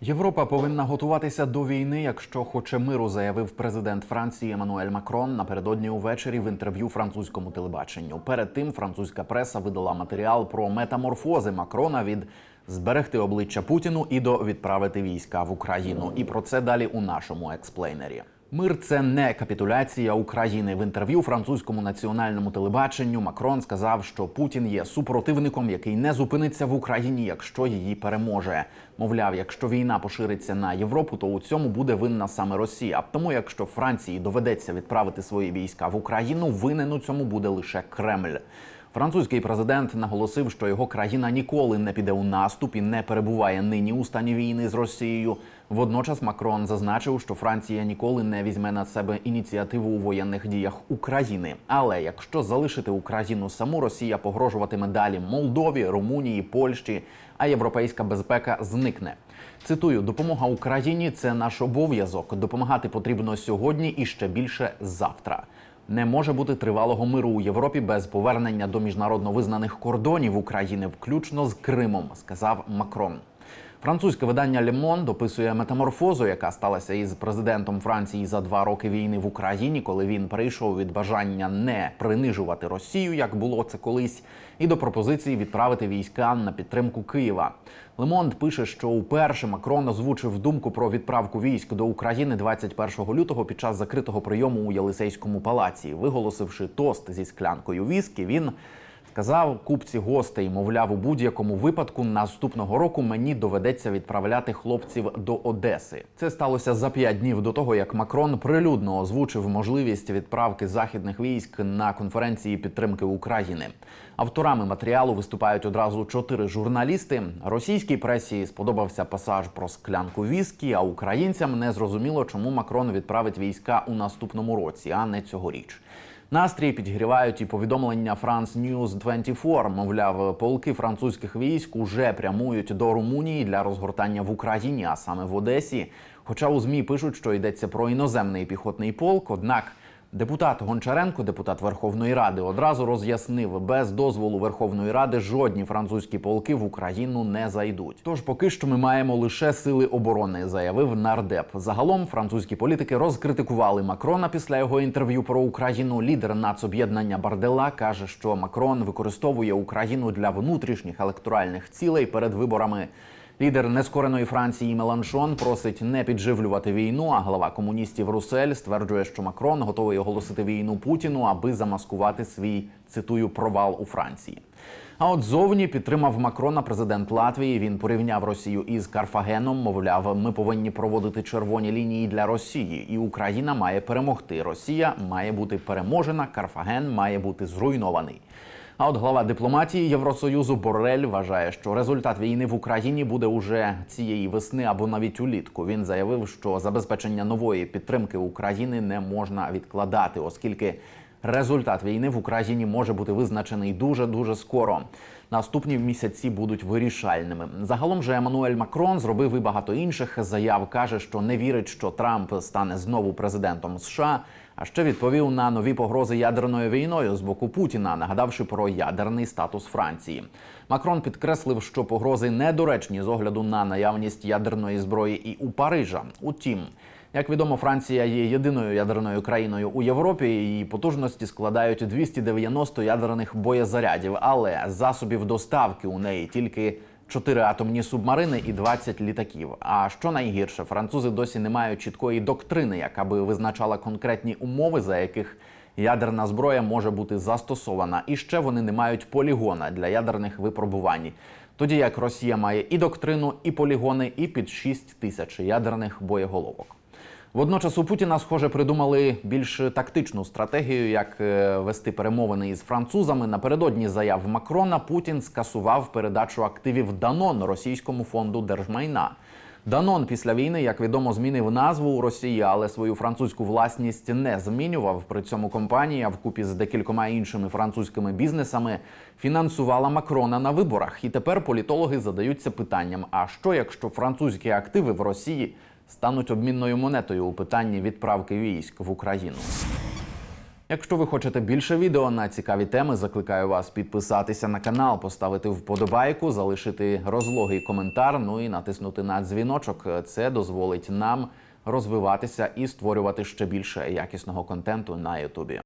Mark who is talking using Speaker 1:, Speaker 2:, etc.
Speaker 1: Європа повинна готуватися до війни, якщо хоче миру, заявив президент Франції Еммануель Макрон напередодні увечері в інтерв'ю французькому телебаченню. Перед тим французька преса видала матеріал про метаморфози Макрона від зберегти обличчя Путіну і до відправити війська в Україну. І про це далі у нашому експлейнері. Мир це не капітуляція України. В інтерв'ю французькому національному телебаченню Макрон сказав, що Путін є супротивником, який не зупиниться в Україні, якщо її переможе. Мовляв, якщо війна пошириться на Європу, то у цьому буде винна саме Росія. Тому, якщо Франції доведеться відправити свої війська в Україну, винен у цьому буде лише Кремль. Французький президент наголосив, що його країна ніколи не піде у наступ і не перебуває нині у стані війни з Росією. Водночас Макрон зазначив, що Франція ніколи не візьме на себе ініціативу у воєнних діях України. Але якщо залишити Україну саму, Росія погрожуватиме далі Молдові, Румунії, Польщі, а європейська безпека зникне. Цитую: допомога Україні це наш обов'язок. Допомагати потрібно сьогодні і ще більше завтра. Не може бути тривалого миру у Європі без повернення до міжнародно визнаних кордонів України, включно з Кримом, сказав Макрон. Французьке видання Le Monde описує метаморфозу, яка сталася із президентом Франції за два роки війни в Україні, коли він перейшов від бажання не принижувати Росію, як було це колись, і до пропозиції відправити війська на підтримку Києва. Monde пише, що уперше Макрон озвучив думку про відправку військ до України 21 лютого під час закритого прийому у Єлисейському палаці. Виголосивши тост зі склянкою віскі, він сказав купці гостей, мовляв, у будь-якому випадку наступного року мені доведеться відправляти хлопців до Одеси. Це сталося за п'ять днів до того, як Макрон прилюдно озвучив можливість відправки західних військ на конференції підтримки України. Авторами матеріалу виступають одразу чотири журналісти. Російській пресі сподобався пасаж про склянку віскі, а українцям не зрозуміло, чому Макрон відправить війська у наступному році, а не цьогоріч. Настрій підігрівають і повідомлення France News 24. Мовляв, полки французьких військ уже прямують до Румунії для розгортання в Україні, а саме в Одесі. Хоча у змі пишуть, що йдеться про іноземний піхотний полк, однак. Депутат Гончаренко, депутат Верховної Ради, одразу роз'яснив, без дозволу Верховної Ради жодні французькі полки в Україну не зайдуть. Тож поки що ми маємо лише сили оборони, заявив нардеп. Загалом французькі політики розкритикували Макрона після його інтерв'ю про Україну. Лідер нацоб'єднання Бардела каже, що Макрон використовує Україну для внутрішніх електоральних цілей перед виборами. Лідер нескореної Франції Меланшон просить не підживлювати війну. А глава комуністів Русель стверджує, що Макрон готовий оголосити війну Путіну, аби замаскувати свій цитую провал у Франції. А от зовні підтримав Макрона президент Латвії. Він порівняв Росію із Карфагеном. Мовляв, ми повинні проводити червоні лінії для Росії, і Україна має перемогти. Росія має бути переможена. Карфаген має бути зруйнований. А от глава дипломатії Євросоюзу Борель вважає, що результат війни в Україні буде уже цієї весни або навіть улітку. Він заявив, що забезпечення нової підтримки України не можна відкладати, оскільки результат війни в Україні може бути визначений дуже дуже скоро. Наступні місяці будуть вирішальними. Загалом же Еммануель Макрон зробив і багато інших заяв. каже, що не вірить, що Трамп стане знову президентом США. А ще відповів на нові погрози ядерною війною з боку Путіна, нагадавши про ядерний статус Франції. Макрон підкреслив, що погрози недоречні з огляду на наявність ядерної зброї і у Парижа. Утім, як відомо, Франція є єдиною ядерною країною у Європі. Її потужності складають 290 ядерних боєзарядів, але засобів доставки у неї тільки 4 атомні субмарини і 20 літаків. А що найгірше, французи досі не мають чіткої доктрини, яка би визначала конкретні умови, за яких ядерна зброя може бути застосована. І ще вони не мають полігона для ядерних випробувань. Тоді як Росія має і доктрину, і полігони, і під 6 тисяч ядерних боєголовок. Водночас у Путіна, схоже, придумали більш тактичну стратегію, як е, вести перемовини із французами. Напередодні заяв Макрона Путін скасував передачу активів Данон російському фонду держмайна. Данон після війни, як відомо, змінив назву у Росії, але свою французьку власність не змінював. При цьому компанія, вкупі з декількома іншими французькими бізнесами, фінансувала Макрона на виборах. І тепер політологи задаються питанням: а що якщо французькі активи в Росії стануть обмінною монетою у питанні відправки військ в Україну? Якщо ви хочете більше відео на цікаві теми, закликаю вас підписатися на канал, поставити вподобайку, залишити розлогий коментар, ну і натиснути на дзвіночок. Це дозволить нам розвиватися і створювати ще більше якісного контенту на Ютубі.